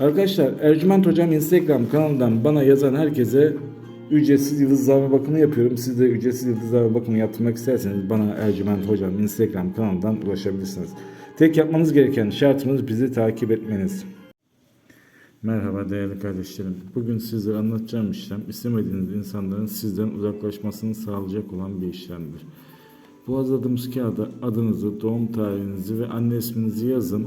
Arkadaşlar Ercüment Hocam Instagram kanalından bana yazan herkese ücretsiz yıldızlama bakımı yapıyorum. Siz de ücretsiz yıldızlama bakımı yaptırmak isterseniz bana Ercüment Hocam Instagram kanalından ulaşabilirsiniz. Tek yapmanız gereken şartımız bizi takip etmeniz. Merhaba değerli kardeşlerim. Bugün sizlere anlatacağım işlem istemediğiniz insanların sizden uzaklaşmasını sağlayacak olan bir işlemdir. Bu hazırladığımız kağıda adınızı, doğum tarihinizi ve anne isminizi yazın